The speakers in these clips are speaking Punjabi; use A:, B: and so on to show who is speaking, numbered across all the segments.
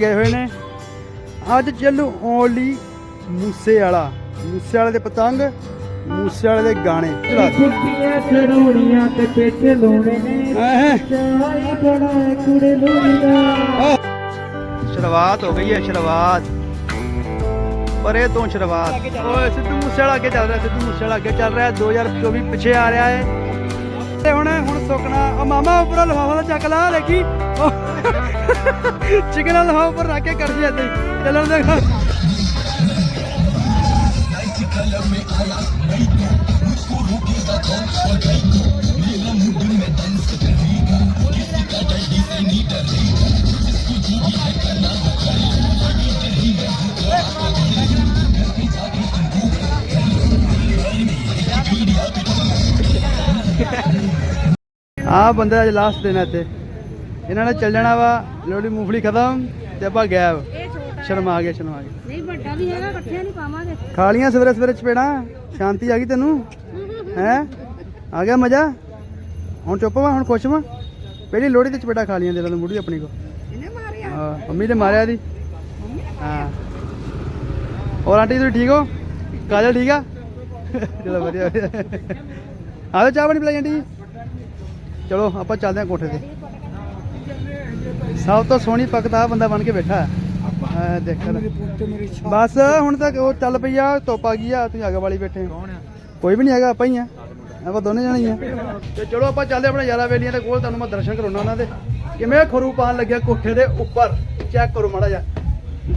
A: ਗਏ ਹੋਏ ਨੇ। ਅੱਜ ਚੱਲੂ ਓਨਲੀ ਮੂਸੇ ਵਾਲਾ। ਮੂਸੇ ਵਾਲੇ ਦੇ ਪਤੰਗ ਮੂਸੇ ਵਾਲੇ ਦੇ ਗਾਣੇ। ਚਲਾ।
B: ਕੁੱਤੀਆਂ ਤੇ ਨੇ। ਕੁੜੇ
A: ਸ਼ੁਰੂਆਤ ਹੋ ਗਈ ਹੈ ਸ਼ੁਰੂਆਤ। ਪਰੇ ਤੋਂ ਸ਼ੁਰੂਆਤ। ਓਏ ਸਿੱਧੂ ਮੂਸੇ ਵਾਲਾ ਅੱਗੇ ਚੱਲ ਰਿਹਾ ਸਿੱਧੂ ਮੂਸੇ ਵਾਲਾ ਅੱਗੇ ਚੱਲ ਰਿਹਾ। 2024 ਪਿੱਛੇ ਆ ਰਿਹਾ ਹੈ। ਤੇ ਹੁਣ ਹੁਣ ਸੁੱਕਣਾ। ਉਹ ਮਾਮਾ ਉੱਪਰ ਲਫਾਫਾ ਦਾ ਚੱਕ ਲਾ ਦੇਖੀ। ਚਿਕਨ ਲਫਾਫਾ ਉੱਪਰ ਰੱਖ ਕੇ ਕਰ ਦਿਆ ਤੇ ਚੱਲਣ ਦੇ ਆ ਬੰਦਾ ਅੱਜ ਲਾਸਟ ਦਿਨ ਹੈ ਇੱਥੇ। ਇਹਨਾਂ ਨੇ ਚੱਲ ਜਾਣਾ ਵਾ ਲੋੜੀ ਮੂੰਗਫਲੀ ਖਤਮ ਤੇ ਆਪਾਂ ਗਾਇਬ
C: ਇਹ ਛੋਟਾ
A: ਸ਼ਰਮਾ ਗਏ ਸ਼ਰਮਾ ਗਏ
C: ਨਹੀਂ ਵੱਡਾ ਵੀ ਹੈਗਾ ਇਕੱਠੇ ਨਹੀਂ ਪਾਵਾਂਗੇ।
A: ਖਾ ਲੀਆਂ ਸਵੇਰੇ ਸਵੇਰੇ ਚਪੇੜਾ ਸ਼ਾਂਤੀ ਆ ਗਈ ਤੈਨੂੰ? ਹੈ? ਆ ਗਿਆ ਮਜ਼ਾ? ਹੁਣ ਚੁੱਪ ਵਾ ਹੁਣ ਖੁਸ਼ ਵਾ? ਪਹਿਲੀ ਲੋੜੀ ਤੇ ਚਪੇੜਾ ਖਾ ਲੀਆਂ ਦੇ ਨੂੰ ਮੁੜੀ ਆਪਣੀ ਕੋ।
C: ਇਹਨੇ ਮਾਰਿਆ।
A: ਹਾਂ ਮੰਮੀ ਨੇ ਮਾਰਿਆ ਦੀ ਹਾਂ। ਹੋਰ ਆਂਟੀ ਤੁਸੀਂ ਠੀਕ ਹੋ? ਕਾਜਲ ਠੀਕ ਆ? ਚਲੋ ਵਧੀਆ। ਵਧੀਆ ਆਜੋ ਚਾਹ ਪਾਣੀ ਪਿਲਾਈ ਆਂਟੀ ਚਲੋ ਆਪਾਂ ਚੱਲਦੇ ਹਾਂ ਕੋਠੇ ਤੇ। ਸਭ ਤੋਂ ਸੋਹਣੀ ਪੱਕਦਾ ਬੰਦਾ ਬਣ ਕੇ ਬੈਠਾ ਆ ਦੇਖ। ਬਸ ਹੁਣ ਤੱਕ ਉਹ ਚੱਲ ਪਈ ਆ ਧੁੱਪ ਆ ਗਈ ਆ ਤੁਸੀਂ ਅੱਗ ਵਾਲੀ ਬੈਠੇ ਆ? ਕੋਈ ਵੀ ਨਹੀਂ ਹੈਗਾ ਆਪਾਂ ਹੀ ਆ। ਆਪਾਂ ਦੋਨੇ ਜਣੇ ਹੀ ਆ। ਤੇ ਚਲੋ ਆਪਾਂ ਚੱਲਦੇ ਆਪਣੇ ਯਾਰਾ ਵੇਲੀਆਂ ਦੇ ਕੋਲ ਤੁਹਾਨੂੰ ਮੈਂ ਦਰਸ਼ਨ ਕਰਾਉਣਾ ਉਹਨਾਂ ਦੇ। ਕਿਵੇਂ ਖਰੂ ਪਾਣ ਲੱਗਿਆ ਕੋਠੇ ਦੇ ਉੱਪਰ? ਚੈੱਕ ਕਰੋ ਮਾੜਾ ਜਿਹਾ।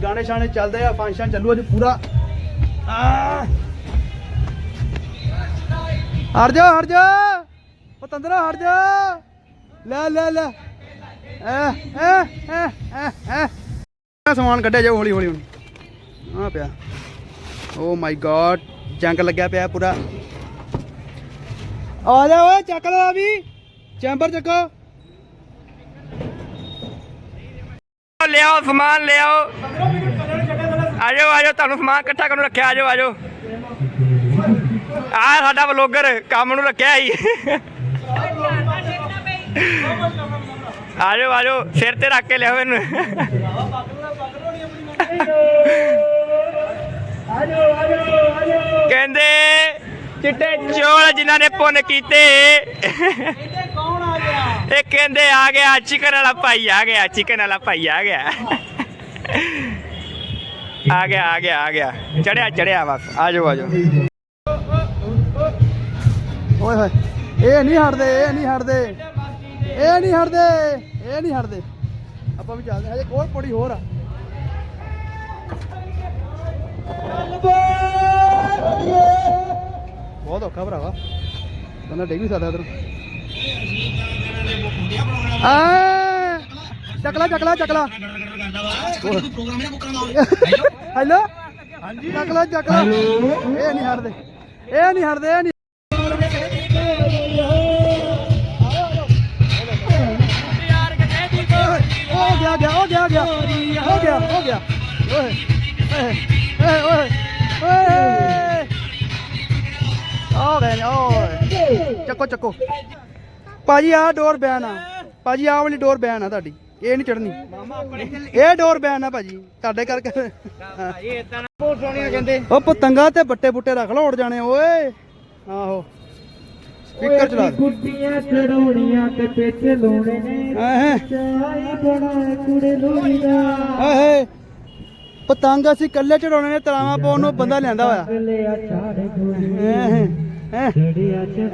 A: ਗਾਣੇ ਸ਼ਾਣੇ ਚੱਲਦੇ ਆ ਫੰਕਸ਼ਨ ਚੱਲੂ ਅੱਜ ਪੂਰਾ। ਆ ਹਟ ਜਾ ਹਟ ਜਾ। ਪਤੰਦਰਾ ਹਟ ਜਾ। ਲੈ ਲੈ ਲੈ। ਸਮਾਨ ਕੱਢਿਆ ਜਾਓ ਹੌਲੀ ਹੌਲੀ ਹੁਣ ਆ ਪਿਆ। ਓ ਮਾਈ ਗॉड ਜੰਗ ਲੱਗਿਆ ਪਿਆ ਪੂਰਾ। ਆ ਜਾ ਓਏ ਚੱਕ ਲਓ ਆ ਵੀ ਚੈਂਬਰ ਚੱਕੋ।
D: ਲਿਆਓ ਸਮਾਨ ਲਿਆਓ। ਆਜੋ ਆਜੋ ਤੁਹਾਨੂੰ ਸਮਾਨ ਇਕੱਠਾ ਕਰਨ ਨੂੰ ਰੱਖਿਆ ਆਜੋ ਆਜੋ। ਆ ਸਾਡਾ ਵਲੋਗਰ ਕੰਮ ਨੂੰ ਰੱਖਿਆ ਹੀ ਆਜੋ ਆਜੋ ਸਿਰ ਤੇ ਰੱਖ ਕੇ ਲਿਆਓ ਇਹਨੂੰ। ਕਹਿੰਦੇ ਚਿੱਟੇ ਚੋਲ ਜਿਨ੍ਹਾਂ ਨੇ ਪੁੰਨ ਕੀਤੇ ਇਹ ਕਹਿੰਦੇ ਆ ਗਿਆ ਚਿਕਨ ਵਾਲਾ ਭਾਈ ਆ ਗਿਆ ਚਿਕਨ ਵਾਲਾ ਭਾਈ ਆ ਗਿਆ। ਆ ਗਿਆ ਆ ਗਿਆ ਆ ਗਿਆ। ਚੜਿਆ ਚੜਿਆ ਬਸ ਆਜੋ ਆਜੋ।
A: ਓਏ ਹੋਏ ਇਹ ਨਹੀਂ ਹਟਦੇ ਇਹ ਨਹੀਂ ਹਟਦੇ ਇਹ ਨਹੀਂ ਹਟਦੇ। ਇਹ ਨਹੀਂ ਹਟਦੇ। ਆਪਾਂ ਵੀ ਚੱਲਦੇ ਹਜੇ ਕੋਲ ਪੜੀ ਹੋਰ ਆ। ਬਹੁਤ ਔਖਾ ਭਰਾਵਾ। ਬੰਦਾ ਡਿੱਗ ਵੀ ਸਕਦਾ ਇਧਰ। ਆ! ਚੱਕਲਾ ਚੱਕਲਾ ਚੱਕਲਾ। ਹੈਲੋ? ਹਾਂਜੀ ਚੱਕਲਾ ਚੱਕਲਾ। ਇਹ ਨਹੀਂ ਹਟਦੇ, ਇਹ ਨਹੀਂ ਹਟਦੇ, ਇਹ ਨਹੀਂ ਗਿਆ ਹੋ ਗਿਆ। ਓਏ ਓਏ ਓਏ ਓਏ ਆ ਗਏ ਓਏ। ਚੱਕੋ ਚੱਕੋ। ਭਾਜੀ ਆ ਡੋਰ ਬੈਨ ਆ। ਭਾਜੀ ਆ ਵਾਲੀ ਡੋਰ ਬੈਨ ਆ ਤੁਹਾਡੀ। ਇਹ ਨਹੀਂ ਚੜਨੀ ਇਹ ਡੋਰ ਬੈਨ ਆ ਭਾਜੀ ਤੁਹਾਡੇ ਕਰਕੇ।
D: ਬਹੁਤ ਸੋਹਣੀਆਂ ਕਹਿੰਦੇ।
A: ਉਹ ਪਤੰਗਾ ਤੇ ਬੱਟੇ ਬੁੱਟੇ ਰੱਖ ਲਓ ਉੜ ਜਾਣੇ ਓਏ। ਆਹੋ। ਸਪੀਕਰ ਚਲਾ ਦੇ।
B: ਕੁੱਤੀਆਂ ਖੜੋਣੀਆਂ ਤੇ ਪੇਚ ਲਾਉਣੇ ਨੇ। ਚਾਹੀ ਬੜਾ ਕੁੜੇ ਲੋਈਦਾ
A: ਆਹੇ। ਪਤੰਗ ਅਸੀਂ ਕੱਲੇ ਚੜਾਉਣੇ ਨੇ ਤਲਾਵਾ ਪਾਉਣ ਨੂੰ ਬੰਦਾ ਲਿਆਂਦਾ ਹੋਇਆ।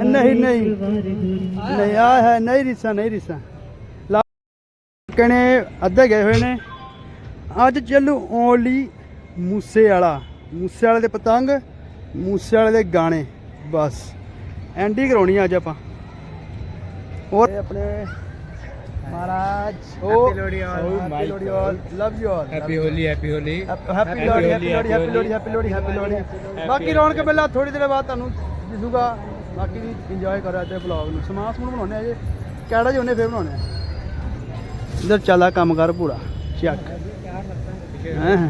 A: ਨਹੀਂ ਨਹੀਂ ਨਹੀਂ। ਆ ਹੈ ਨਹੀਂ ਰਿਸਾ ਨਹੀਂ ਰਿਸਾ। ਕਨੇ ਅੱਧੇ ਗਏ ਹੋਏ ਨੇ। ਅੱਜ ਚੱਲੂ ਓਨਲੀ ਮੂਸੇ ਵਾਲਾ ਮੂਸੇ ਵਾਲੇ ਦੇ ਪਤੰਗ ਮੂਸੇ ਵਾਲੇ ਦੇ ਗਾਣੇ। ਬਸ। ਐਂਡੀ ਕਰਾਉਣੀ ਅੱਜ ਆਪਾਂ। ਹੋਰ? ਇਹ ਆਪਣੇ ਮਹਾਰਾਜ
D: Lohri
A: happy Lohri all love you all
D: happy Holi happy Holi
A: happy Lohri happy Lohri happy Lohri happy Lohri happy Lohri ਬਾਕੀ ਰੌਣਕ ਮੇਲਾ ਥੋੜੀ ਦੇਰ ਬਾਅਦ ਤੁਹਾਨੂੰ ਦਿਸੂਗਾ। ਬਾਕੀ ਵੀ ਇੰਜੋਏ ਕਰੋ ਅੱਜ ਦੇ ਵਲੌਗ ਨੂੰ। ਸਮਾਨ ਸਮੂਨ ਬਣਾਉਣੇ ਆ ਜੇ। ਕਿਹੜਾ ਜੀ ਉਹਨੇ ਫੇਰ ਬਣਾਉਣੇ ਆ ਇਧਰ ਚੱਲਾ ਕੰਮ ਕਰ ਪੂਰਾ। ਚੱਕ। ਹਾਂ।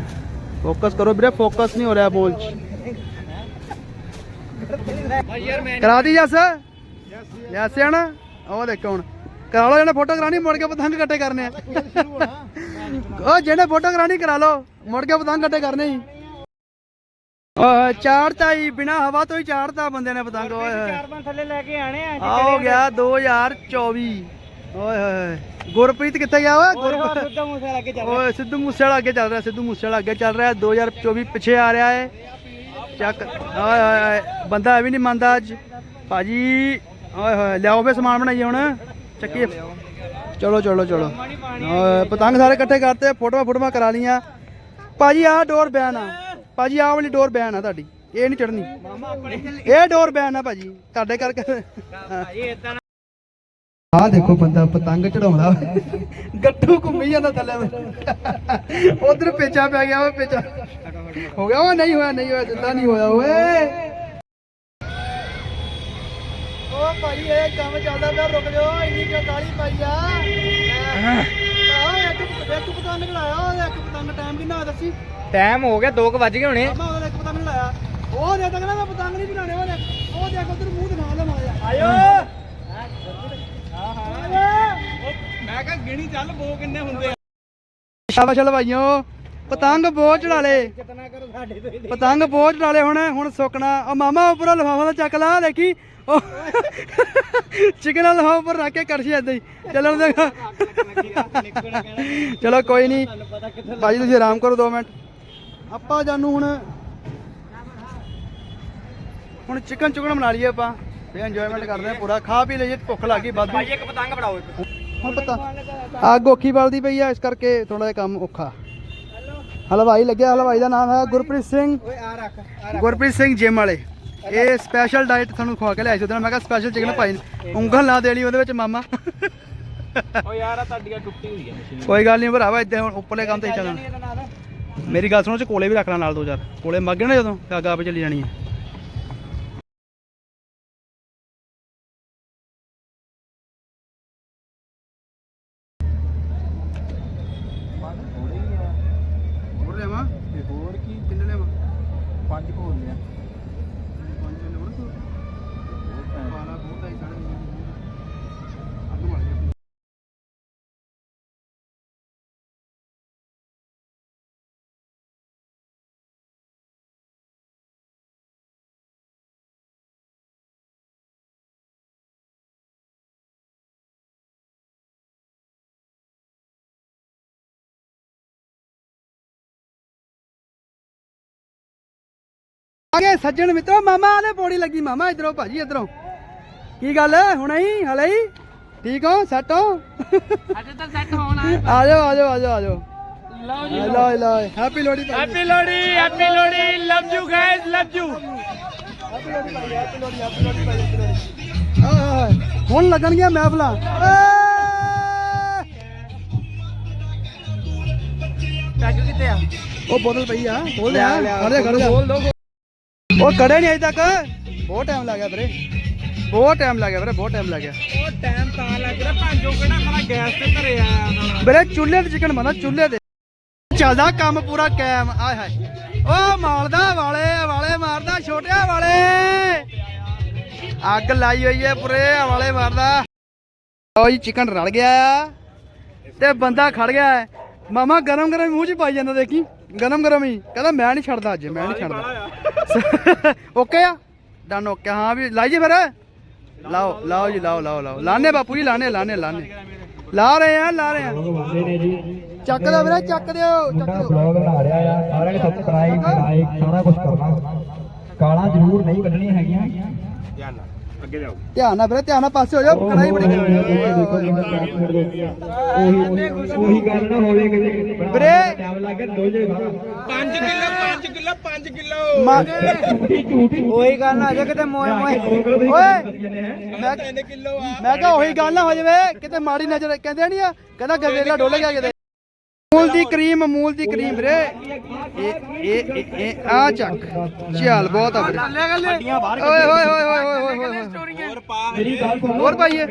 A: ਫੋਕਸ ਕਰੋ ਵੀਰੇ ਫੋਕਸ ਨਹੀਂ ਹੋ ਰਿਹਾ ਬੋਲ ਚ। ਕਰਾ ਦੀ ਜੱਸ? ਜੱਸ ਆਣਾ ਉਹ ਦੇਖੋ ਹੁਣ। ਕਰਾ ਲਓ ਜਣਾ ਫੋਟੋ ਕਰਾਣੀ ਮੁੜ ਕੇ ਪਤੰਗ ਕੱਟੇ ਕਰਨੇ ਆ। ਉਹ ਜਿਹੜੇ ਫੋਟੋ ਕਰਾਣੀ ਕਰਾ ਲਓ। ਮੁੜ ਕੇ ਪਤੰਗ ਕੱਟੇ ਕਰਨੇ ਹੀ। ਚਾੜਤਾ ਹੀ ਬਿਨਾ ਹਵਾ ਤੋਂ ਹੀ ਚਾੜਤਾ ਬੰਦੇ ਨੇ ਪਤੰਗ ਓਏ। ਹੋਏ
B: ਥੱਲੇ ਲੈ ਕੇ ਆਣੇ ਆ
A: ਆ ਹੋ ਗਿਆ 2024 ਓਏ ਹੋਏ ਗੁਰਪ੍ਰੀਤ ਕਿੱਥੇ ਗਿਆ ਓਏ ਗੁਰਪ੍ਰੀਤ।
B: ਸਿੱਧਾ ਮੂਸੇ ਲੱਗੇ ਚੱਲ
A: ਓਏ ਸਿੱਧੂ ਮੂਸੇਵਾਲਾ ਅੱਗੇ ਚੱਲ ਰਿਹਾ ਸਿੱਧੂ ਮੂਸੇਵਾਲਾ ਅੱਗੇ ਚੱਲ ਰਿਹਾ। 2024 ਪਿੱਛੇ ਆ ਰਿਹਾ ਹੈ ਚੱਕ। ਓਏ ਹੋਏ ਹੋਏ ਬੰਦਾ ਇਹ ਵੀ ਨਹੀਂ ਮੰਨਦਾ ਅੱਜ। ਭਾਜੀ ਓਏ ਹੋਏ, ਲਿਆਓ ਫੇ ਸਮਾਨ ਬਣਾਈਏ ਹੁਣ। ਚੱਕੀਏ। ਚਲੋ ਚਲੋ ਚਲੋ। ਓਏ ਪਤੰਗ ਸਾਰੇ ਇਕੱਠੇ ਕਰਤੇ, ਫੋਟੋਆਂ ਫੋਟੋਆਂ ਕਰਾ ਲਈਆਂ। ਭਾਜੀ, ਆਹ ਡੋਰ ਬੈਨ ਆ। ਭਾਜੀ, ਆਹ ਵਾਲੀ ਡੋਰ ਬੈਨ ਆ ਤੁਹਾਡੀ। ਇਹ ਨਹੀਂ ਚੜਨੀ ਇਹ ਡੋਰ ਬੈਨ ਆ ਭਾਜੀ, ਤੁਹਾਡੇ ਕਰਕੇ। ਆਹ ਦੇਖੋ ਬੰਦਾ ਪਤੰਗ ਚੜਾਉਂਦਾ। ਗੱਟੂ ਘੁੰਮੀ ਜਾਂਦਾ ਥੱਲੇ। ਉਧਰ ਪੇਚਾ ਪੈ ਗਿਆ ਉਹ ਪੇਚਾ। ਹੋ ਗਿਆ ਉਹ ਨਹੀਂ ਹੋਇਆ ਨਹੀਂ ਹੋਇਆ ਜਿੱਦਾਂ ਨਹੀਂ ਹੋਇਆ ਓਏ। ਉਹ ਭਾਈ ਇਹ ਕੰਮ ਚੱਲਦਾ ਪਿਆ ਰੁਕ ਜਾਓ ਇੰਨੀ ਕਾਲੀ ਪਾਈ ਆ। ਆਹ ਇੱਕ ਇੱਕ ਪਤੰਗ ਚੜਾਇਆ ਇੱਕ ਪਤੰਗ ਟਾਈਮ ਕਿੰਨਾ ਦੱਸੀ?
B: ਟਾਈਮ ਹੋ ਗਿਆ 2 ਵਜ ਗਏ ਹੋਣੇ।
A: ਉਹਦਾ ਇੱਕ ਪਤੰਗ ਲਾਇਆ ਉਹ ਦੇ ਤੱਕ ਨਾ ਮੈਂ ਪਤੰਗ ਨਹੀਂ ਚੜਾਣੇ ਉਹਨੇ ਉਹ ਦੇਖ ਉਧਰ ਮੂੰਹ ਦਿਖਾ ਲੈ ਮਾਇਆ ਆਇਓ
B: ਮੈਂ ਕਿਹਾ ਗਿਣੀ ਚੱਲ ਬੋ ਕਿੰਨੇ ਹੁੰਦੇ
A: ਸ਼ਾਬਾਸ਼ ਹਲਵਾਈਓ ਪਤੰਗ ਬਹੁਤ ਚੜਾ ਲੇ
B: ਕਿਤਨਾ ਕਰੋ ਸਾਡੇ ਤੇ।
A: ਪਤੰਗ ਬਹੁਤ ਚੜਾ ਲੇ ਹੁਣ ਹੁਣ ਸੁੱਕਣਾ। ਉਹ ਮਾਮਾ ਉੱਪਰੋਂ ਲਫਾਫਾ ਦਾ ਚੱਕ ਲਾ ਦੇਖੀ। ਉਹ ਚਿਕਨ ਲਫਾਫਾ ਉੱਪਰ ਰੱਖ ਕੇ ਕਰਸ਼ੀ ਏਦਾਂ ਹੀ। ਚੱਲਣ ਦੇ। ਚਲੋ ਕੋਈ ਨਹੀਂ ਭਾਜੀ ਤੁਸੀਂ ਆਰਾਮ ਕਰੋ 2 ਮਿੰਟ। ਆਪਾਂ ਜਾਨੂੰ ਹੁਣ ਹੁਣ ਚਿਕਨ ਚੁਕਨ ਬਣਾ ਲਈਏ ਆਪਾਂ। ਤੇ ਇੰਜੋਇਮੈਂਟ ਕਰਦੇ ਆ ਪੂਰਾ। ਖਾ ਪੀ ਲਈਏ ਭੁੱਖ ਲੱਗ ਵੱਧ।
D: ਇੱਕ ਪਤੰਗ ਫੜਾਓ
A: ਹੁਣ ਪਤਾ। ਅੱਗ ਔਖੀ ਬਲਦੀ ਪਈ ਆ ਇਸ ਕਰਕੇ ਥੋੜਾ ਜਿਹਾ ਕੰਮ ਔਖਾ। ਹਲਵਾਈ ਲੱਗਿਆ ਹਲਵਾਈ ਦਾ ਨਾਮ ਹੈ ਗੁਰਪ੍ਰੀਤ ਸਿੰਘ।
B: ਓਏ ਆ ਰੱਖ
A: ਗੁਰਪ੍ਰੀਤ ਸਿੰਘ ਜਿਮ ਵਾਲੇ। ਇਹ ਸਪੈਸ਼ਲ ਡਾਈਟ ਤੁਹਾਨੂੰ ਖਵਾ ਕੇ ਲਿਆਈ ਸੀ ਉਹਦੇ ਮੈਂ ਕਿਹਾ ਸਪੈਸ਼ਲ ਚਿਕਨ ਭਾਈ ਨੇ। ਉਂਗਲ ਨਾ ਦੇਣੀ ਉਹਦੇ ਵਿੱਚ ਮਾਮਾ।
B: ਓ ਯਾਰ ਆ ਤੁਹਾਡੀਆਂ ਟੁੱਟੀ ਹੋਈ ਹੈ ਮਸ਼ੀਨ।
A: ਕੋਈ ਗੱਲ ਨਹੀਂ ਭਰਾਵਾ ਇੱਦਾਂ ਹੁਣ ਉੱਪਰਲੇ ਕੰਮ ਤੇ ਚੱਲਣਾ। ਮੇਰੀ ਗੱਲ ਸੁਣੋ ਚ ਕੋਲੇ ਵੀ ਰੱਖ ਲੈ ਨਾਲ ਦੋ ਚਾਰ। ਕੋਲੇ ਮੱਗ ਗਏ ਨਾ ਜਦੋਂ ਤੇ ਅੱਗ ਆਪੇ ਚੱਲੀ ਜਾਣੀ ਹੈ। ਆਗੇ ਸੱਜਣ ਮਿੱਤਰੋ ਮਾਮਾ ਆਲੇ ਪੌੜੀ ਲੱਗੀ ਮਾਮਾ ਇਧਰੋਂ ਭਾਜੀ ਇਧਰੋਂ। ਕੀ ਗੱਲ ਹੁਣੇ ਹੀ ਹਲੇ ਹੀ? ਠੀਕ ਹੋ ਸੈੱਟ ਹੋ?
B: ਅੱਜ ਤਾਂ ਸੈੱਟ ਹੋਣਾ
A: ਆ ਜਾਓ ਆ ਜਾਓ ਆ ਜਾਓ ਆ ਜਾਓ। ਲਓ ਜੀ। ਲਓ ਲਓ happy Lohri
B: happy Lohri happy Lohri love you guys love you
A: ਹੁਣ ਲੱਗਣਗੀਆਂ ਮਹਿਫਲਾਂ। ਏ!
B: ਪੈਗ ਕਿੱਥੇ ਆ?
A: ਉਹ ਬੋਤਲ ਪਈ ਆ ਦੇ ਖੜੇ ਖੜੇ ਖੋਲ ਦੋ ਉਹ ਕੜੇ ਨਹੀਂ ਅਜੇ ਤੱਕ। ਬਹੁਤ ਟਾਈਮ ਲੱਗ ਗਿਆ ਵੀਰੇ। ਬਹੁਤ ਟਾਈਮ ਲੱਗ ਗਿਆ ਵੀਰੇ ਬਹੁਤ ਟਾਈਮ ਲੱਗ ਗਿਆ।
B: ਉਹ ਟਾਈਮ ਤਾਂ ਲੱਗ ਰਿਹਾ। ਭਾਂਜੋ ਕਿਹੜਾ ਗੈਸ ਤੇ ਘਰੇ ਆਇਆ ਨਾਲ?
A: ਵੀਰੇ ਚੁੱਲ੍ਹੇ ਤੇ ਚਿਕਨ ਬਣਾ ਚੁੱਲ੍ਹੇ ਤੇ। ਚੱਲਦਾ ਕੰਮ ਪੂਰਾ ਕਾਇਮ। ਆਏ ਹਾਏ। ਓ ਮਾਲਦਾ ਵਾਲੇ ਵਾਲੇ ਮਾਰਦਾ ਛੋਟਿਆ ਵਾਲੇ। ਅੱਗ ਲਾਈ ਹੋਈ ਹੈ ਪੂਰੇ ਵਾਲੇ ਮਾਰਦਾ। ਓ ਜੀ ਚਿਕਨ ਰਲ ਗਿਆ ਆ। ਤੇ ਬੰਦਾ ਖੜ ਗਿਆ। ਮਾਮਾ ਗਰਮ ਗਰਮ ਮੂੰਹ ਚ ਪਾਈ ਜਾਂਦਾ ਦੇਖੀ। ਗਰਮ ਗਰਮ ਹੀ। ਕਹਿੰਦਾ ਮੈਂ ਨਹੀਂ ਛੱਡਦਾ ਅੱਜ ਮੈਂ ਨਹੀਂ ਛੱਡਦਾ। ਓਕੇ ਆ। ਡਨ ਓਕੇ ਹਾਂ ਵੀ ਲਾਈਏ ਫਿਰ। ਲਾਓ ਲਾਓ ਜੀ ਲਾਓ ਲਾਓ ਲਾਓ। ਲਾਣੇ ਬਾਪੂ ਜੀ ਲਾਣੇ ਲਾਣੇ ਲਾਣੇ ਲਾ ਰਹੇ ਆ ਲਾ ਰਹੇ ਆ। ਚੱਕ ਦਿਓ ਵੀਰੇ ਚੱਕ ਦਿਓ ਚੱਕ ਦਿਓ।
E: ਬਲੌਗ ਬਣਾ ਰਿਹਾ ਆ। ਸਾਰਿਆਂ ਨੇ ਸਬਸਕ੍ਰਾਈਬ ਲਾਈਕ ਸਾਰਾ ਕੁਝ ਕਰਨਾ। ਗਾਲਾਂ ਜ਼ਰੂਰ ਨਹੀਂ ਕੱਢਣੀਆਂ ਹੈਗੀਆਂ।
A: ਧਿਆਨ ਨਾਲ ਵੀਰੇ ਧਿਆਨ ਨਾਲ ਪਾਸੇ ਹੋ ਜਾਓ ਕੜਾਈ ਬੜੀ।
E: ਉਹੀ ਉਹੀ ਗੱਲ ਨਾ ਹੋਵੇ ਕਿਤੇ
A: ਵੀਰੇ
E: ਟਾਈਮ ਲੱਗ ਗਿਆ ਦੋ ਜੇ।
B: 5 ਕਿਲੋ 5 ਕਿਲੋ 5 ਕਿਲੋ।
A: ਮਾ-
E: ਝੂਠੀ ਝੂਠੀ।
A: ਉਹੀ ਗੱਲ ਨਾ ਹੋ ਜਾਏ ਕਿਤੇ ਮੋਏ ਮੋਏ। ਓਏ ਮੈਂ
B: ਕਿਲੋ ਆ।
A: ਮੈਂ ਕਿਹਾ ਉਹੀ ਗੱਲ ਨਾ ਹੋ ਜਾਵੇ ਕਿਤੇ ਮਾੜੀ ਨਜ਼ਰ ਕਹਿੰਦੇ ਨਹੀਂ ਆ ਕਹਿੰਦਾ ਗਵੇਲਾ ਡੋਲ ਗਿਆ ਕਿਤੇ ਅਮੂਲ ਦੀ ਕਰੀਮ ਅਮੂਲ ਦੀ ਕਰੀਮ ਵੀਰੇ। ਇਹ ਇਹ ਇਹ- ਆ ਚੱਕ। ਚੱਲ ਬਹੁਤ ਆ ਵੀਰੇ। ਓਏ ਓਏ ਓਏ ਓਏ ਓਏ ਓਏ
B: ਹੋਰ ਪਾ
E: ਮੇਰੀ ਗੱਲ ਸੁਣੋ
A: ਹੋਰ ਪਾਈਏ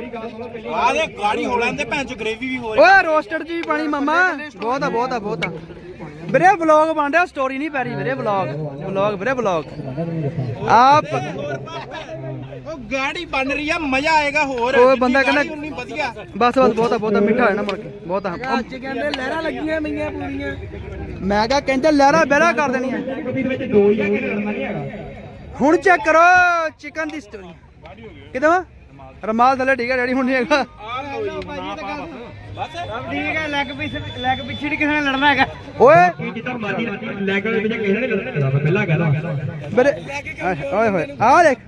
B: ਆ ਦੇ ਗਾੜੀ ਹੋ ਲੈਂਦੇ ਭੈਣ ਚ ਗ੍ਰੇਵੀ ਵੀ ਹੋ
A: ਓਏ ਰੋਸਟਡ ਜੀ ਪਾਣੀ ਮਾਮਾ। ਬਹੁਤ ਆ ਬਹੁਤ ਆ ਬਹੁਤ ਆ। ਵੀਰੇ ਵਲੌਗ ਬਣ ਰਿਹਾ ਸਟੋਰੀ ਨਹੀਂ ਪੈ ਰਹੀ ਵੀਰੇ ਵਲੌਗ ਵਲੌਗ ਵੀਰੇ ਵਲੌਗ ਆਪ।
B: ਗਾੜੀ ਬਣ ਰਹੀ ਆ ਮਜ਼ਾ ਆਏਗਾ ਹੋਰ।
A: ਓਏ
B: ਜਿੰਨੀ
A: ਬੰਦਾ ਕਹਿੰਦਾ-
B: ਗਾੜੀ ਉਨੀ ਵਧੀਆ।
A: ਬਸ ਬਸ ਬਹੁਤਾ ਬਹੁਤਾ ਮਿੱਠਾ ਹੋਇਆ ਨਾ ਮੁੜ ਕੇ ਬਹੁਤਾ
B: ਅੱਜ ਕਹਿੰਦੇ ਲਹਿਰਾਂ ਲੱਗੀਆਂ ਮਈਆਂ ਪੂਰੀਆਂ।
A: ਮੈਂ ਕਿਹਾ ਕਹਿੰਦੇ ਲਹਿਰਾ ਬਹਿਰਾ ਕਰ ਦੇਣੀਆਂ।
E: ਕਬੀ ਦੇ ਵਿੱਚ ਦੋ ਹੀ ਆ ਕਿ ਲੜਨਾ ਨਹੀਂ ਹੈਗਾ
A: ਹੁਣ ਚੈੱਕ ਕਰੋ ਚਿਕਨ ਦੀ ਸਟੋਰੀ ਕਿਦਾਂ? ਵਾ ਰਮਾਲ ਥੱਲੇ ਠੀਕ ਹੈ ਡੈਡੀ ਹੁਣ ਨਹੀਂ ਹੈਗਾ।
B: ਬਸ ਠੀਕ ਹੈ ਲੈਗ ਪੀਸ ਲੈਗ ਪਿੱਛੇ ਨਹੀਂ ਕਿਸੇ ਨਾਲ ਲੜਨਾ ਹੈਗਾ।
A: ਓਏ।
E: ਕੀ ਜਿੱਦਾਂ ਮਾਜੀ ਰਾਤੀ ਲੈ ਕੇ ਵਿੱਚ ਕਿਸੇ ਨੇ ਲੜਨਾ ਪਹਿਲਾਂ ਕਹਿਦਾ
A: ਮੇਰੇ ਓਏ ਹੋਏ। ਆ ਦੇਖ।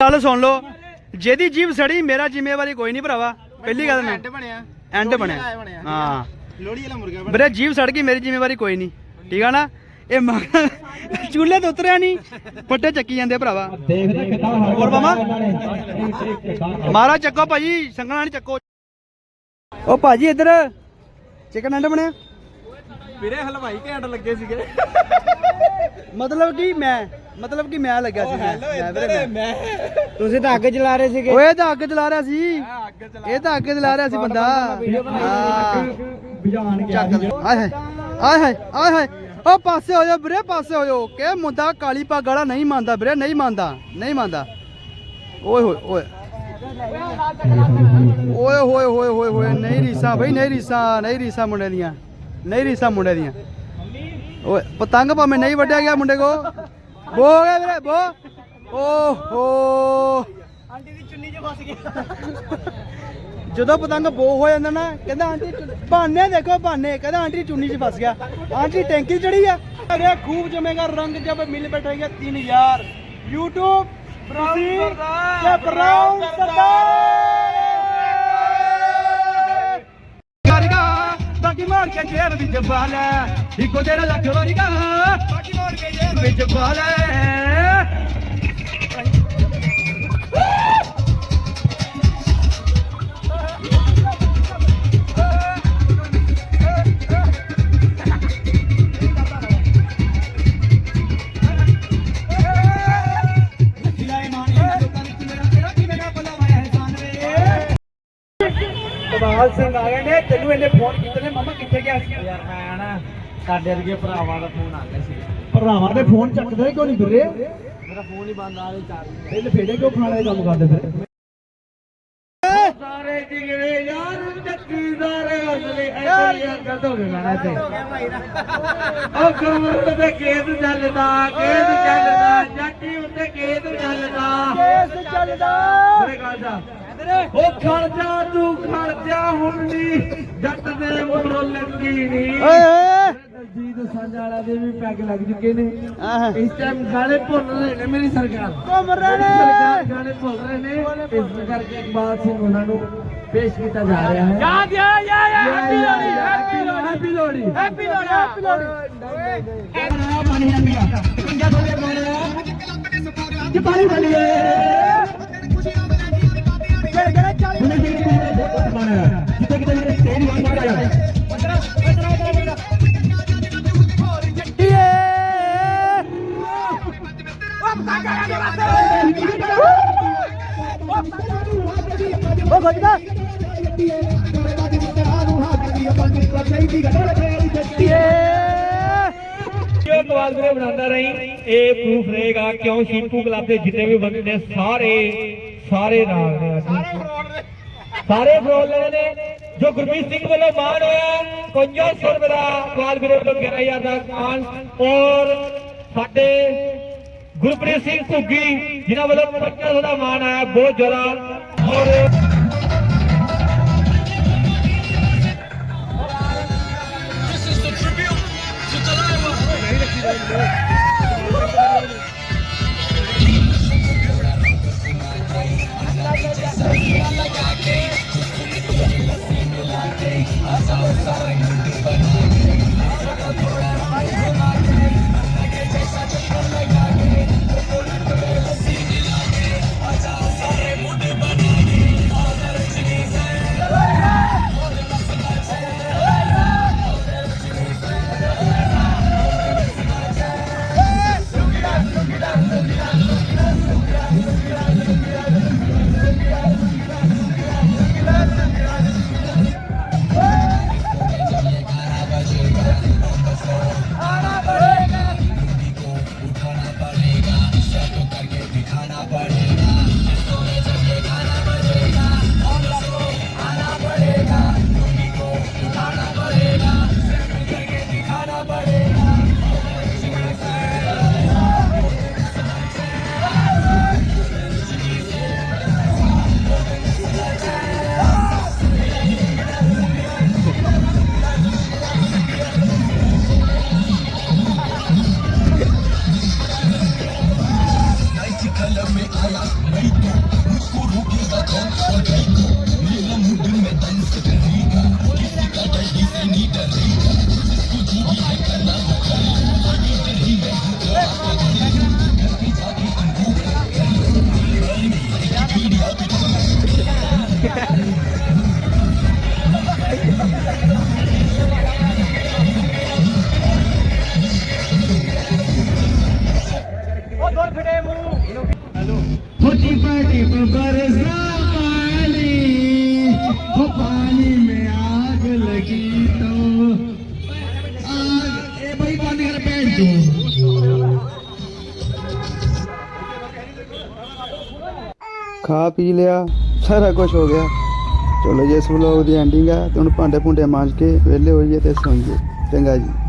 A: ਗੱਲ ਸੁਣ ਲਓ ਜਿਹਦੀ ਜੀਭ ਸੜੀ ਮੇਰਾ ਜ਼ਿੰਮੇਵਾਰੀ ਕੋਈ ਨਹੀਂ ਭਰਾਵਾ। ਪਹਿਲੀ ਗੱਲ ਮੈਂ
B: ਐਂਡ ਬਣਿਆ।
A: ਐਂਡ ਬਣਿਆ। ਹਾਂ।
B: ਲੋੜੀ ਵਾਲਾ ਮੁਰਗਾ ਬਣਿਆ।
A: ਵੀਰੇ ਜੀਭ ਸੜ ਗਈ ਮੇਰੀ ਜ਼ਿੰਮੇਵਾਰੀ ਕੋਈ ਨਹੀਂ। ਠੀਕ ਆ ਨਾ? ਇਹ ਮ- ਚੁੱਲ੍ਹੇ ਤੋਂ ਉਤਰਿਆ ਨਹੀਂ ਫੱਟੇ ਚੱਕੀ ਜਾਂਦੇ ਭਰਾਵਾ। ਹੋਰ ਮਾਮਾ?
E: ਮਾਮਾ
A: ਮਾਰਾ ਚੱਕੋ ਭਾਜੀ ਸੰਗਣਾ ਨਹੀਂ ਚੱਕੋ। ਉਹ ਭਾਜੀ ਇੱਧਰ। ਚਿਕਨ ਐਂਡ ਬਣਿਆ?
B: ਵੀਰੇ ਹਲਵਾਈ ਘੈਂਟ ਲੱਗੇ ਸੀਗੇ।
A: ਮਤਲਬ ਕਿ ਮੈਂ ਮਤਲਬ ਕਿ ਮੈਂ ਲੱਗਿਆ ਸੀ ਮੈਂ ਮੈਂ ਵੀਰੇ ਮੈਂ।
B: ਤੁਸੀਂ ਤਾਂ ਅੱਗ ਜਲਾ ਰਹੇ ਸੀਗੇ।
A: ਓਏ ਇਹ ਤਾਂ ਅੱਗ ਚਲਾ ਰਿਹਾ ਸੀ। ਇਹ ਤਾਂ ਅੱਗ ਚਲਾ ਰਿਹਾ ਸੀ ਬੰਦਾ। ਹਾਂ।
E: ਬੁਝਾਣ ਗਿਆ
A: ਚੱਕ ਆਏ ਹਾਏ ਆਏ ਹਾਏ ਆਏ ਹਾਏ। ਉਹ ਪਾਸੇ ਹੋ ਜਾ ਵੀਰੇ ਪਾਸੇ ਹੋ ਜਾ ਕਿ ਮੁੰਡਾ ਕਾਲੀ ਪੱਗ ਵਾਲਾ ਨਹੀਂ ਮੰਨਦਾ ਵੀਰੇ ਨਹੀਂ ਮੰਨਦਾ ਨਹੀਂ ਮੰਨਦਾ। ਓਏ ਹੋਏ ਓਏ। ਓਏ ਹੋਏ ਹੋਏ ਹੋਏ ਹੋਏ। ਨਹੀਂ ਰੀਸਾਂ ਬਈ ਨਹੀਂ ਰੀਸਾਂ ਨਹੀਂ ਰੀਸਾਂ ਮੁੰਡੇ ਦੀਆਂ। ਨਹੀਂ ਰੀਸਾਂ ਮੁੰਡੇ ਦੀਆਂ। ਓਏ ਪਤੰਗ ਭਾਵੇਂ ਨਹੀਂ ਵੱਢਿਆ ਗਿਆ ਮੁੰਡੇ ਕੋ ਬੋ ਗਿਆ ਵੀਰੇ ਬੋ। ਓਹੋ।
B: ਆਂਟੀ ਦੀ ਚੁੰਨੀ 'ਚ ਫਸ ਗਿਆ।
A: ਜਦੋਂ ਪਤੰਗ ਬੋ ਹੋ ਜਾਂਦਾ ਨਾ ਕਹਿੰਦਾ ਆਂਟੀ ਬਾਨੇ ਦੇਖੋ ਬਾਨੇ ਕਹਿੰਦਾ ਆਂਟੀ ਚੁੰਨੀ 'ਚ ਫਸ ਗਿਆ। ਆਂਟੀ ਟੈਂਕੀ ਚੜੀ ਆ। ਅਰੇ ਖੂਬ ਜਮੇਗਾ ਰੰਗ ਜਬ ਮਿਲ ਬੈਠੇਗਾ 3000 YouTube ਤੁਸੀਂ ਇਹ ਬਰਾਉਨ ਸਰਦਾਰ। ਬਾਕੀ ਮਾਰ ਕੇ ਜੇਰ ਵਿੱਚ ਬਾਲੇ ਇੱਕੋ ਤੇਰਾ ਵਿੱਚ ਕਮਾਲ ਸਿੰਘ ਆ ਗਏ ਨੇ, ਤੈਨੂੰ ਇਹਨੇ ਫੋਨ ਕੀਤੇ ਨੇ, ਮਮਾ ਕਿੱਥੇ ਗਿਆ ਸੀ?
B: ਯਾਰ ਮੈਂ ਨਾ ਸਾਡੇ ਵਰਗੇ ਭਰਾਵਾਂ ਦਾ ਫੋਨ ਆ ਗਿਆ ਸੀ।
E: ਭਰਾਵਾਂ ਦੇ ਫੋਨ ਚੱਕਦੇ ਕਿਉਂ ਨਹੀਂ ਵੀਰੇ
B: ਮੇਰਾ ਫੋਨ ਹੀ ਬੰਦ ਆ ਰਿਹਾ ਚਾਰ
E: ਇਹ ਲਫੇੜੇ ਕਿਉਂ ਖਾਣਾ ਇਹ ਕੰਮ ਕਰਦੇ ਫਿਰ?
B: ਸਾਰੇ ਜਿਗਰੇ ਯਾਰ ਚੱਕੀ ਸਾਰੇ ਹੱਸਲੇ ਐਸੇ ਯਾਰ। ਗਲਤ ਹੋ ਗਿਆ ਗਾਣਾ ਤੇ। ਉਹ ਕਮਰ ਤੇ ਕੇਸ ਚੱਲਦਾ ਕੇਸ ਚੱਲਦਾ ਜੱਟੀ ਉੱਤੇ ਕੇਸ ਚੱਲਦਾ।
A: ਕੇਸ ਚੱਲਦਾ।
B: ਮੇਰੇ ਗੱਲ ਦਾ ਉਹ ਖਰਚਾ ਤੂੰ ਖਰਚਾ ਹੁਣ ਨੀ ਜੱਟ ਦੇ ਮੋਰ ਲੱਗੀ ਨੀ।
A: ਓਏ ਓਏ
B: ਦਲਜੀਤ ਸਾਂਝਾ ਵਾਲਾ ਦੇ ਵੀ ਪੈਗ ਲੱਗ ਚੁੱਕੇ ਨੇ। ਇਸ ਟਾਈਮ ਗਾਣੇ ਭੁੱਲ ਰਹੇ ਨੇ ਮੇਰੀ ਸਰਕਾਰ।
A: ਘੁੰਮ ਰਹੇ ਨੇ।
B: ਸਰਕਾਰ ਗਾਣੇ ਭੁੱਲ ਰਹੇ ਨੇ। ਇਸ ਕਰਕੇ ਇਕਬਾਲ ਸਿੰਘ ਉਹਨਾਂ ਨੂੰ ਪੇਸ਼ ਕੀਤਾ ਜਾ ਰਿਹਾ ਹੈ। ਯਾਦ ਯਾ ਯਾ ਯਾ happy Lohri happy Lohri. Happy Lohri.
A: Happy Lohri happy Lohri.
E: ਚਪਾਈ ਬਲੀਏ
A: ਕਿਹੜੇ ਕਿਹੜੇ ਚਾਲੀ
E: ਜਿੱਥੇ ਕਿਤੇ ਮੇਰੇ ਸਟੇਜ ਵਾਂਗ ਆ
A: ਉਹ ਗੱਜਦਾ
E: ਇਹ ਕਵਾਲ ਵੀਰੇ ਬਣਾਉਂਦਾ ਰਹੀ ਇਹ ਪ੍ਰੂਫ ਰਹੇਗਾ ਕਿਉਂ ਸ਼ੀਪੂ ਕਲੱਬ ਦੇ ਜਿੰਨੇ ਵੀ ਬੰਦੇ ਨੇ ਸਾਰੇ ਸਾਰੇ ਨਾਲ ਨੇ ਸਾਰੇ ਫਰੋਡ ਨੇ सारे फ्रोलर ने जो गुरमीत सिंह वालों मान होया कंजर सर मेरा कॉल विरोध लोग कह रहे मान और गुरप्रीत
B: सिंह सुगी जिन्हें वालों पंचर सदा मान आया बहुत ज़्यादा और this.
A: ਖਾ ਪੀ ਲਿਆ, ਸਾਰਾ ਕੁਝ ਹੋ ਗਿਆ। ਚਲੋ ਜੀ, ਇਸ ਵਲੋਗ ਦੀ ਐਂਡਿੰਗ ਆ। ਤੇ ਹੁਣ ਭਾਂਡੇ ਭੁੰਡੇ ਮਾਂਜ ਕੇ ਵਿਹਲੇ ਹੋਈਏ ਤੇ ਸੌਂਈਏ। ਚੰਗਾ ਜੀ।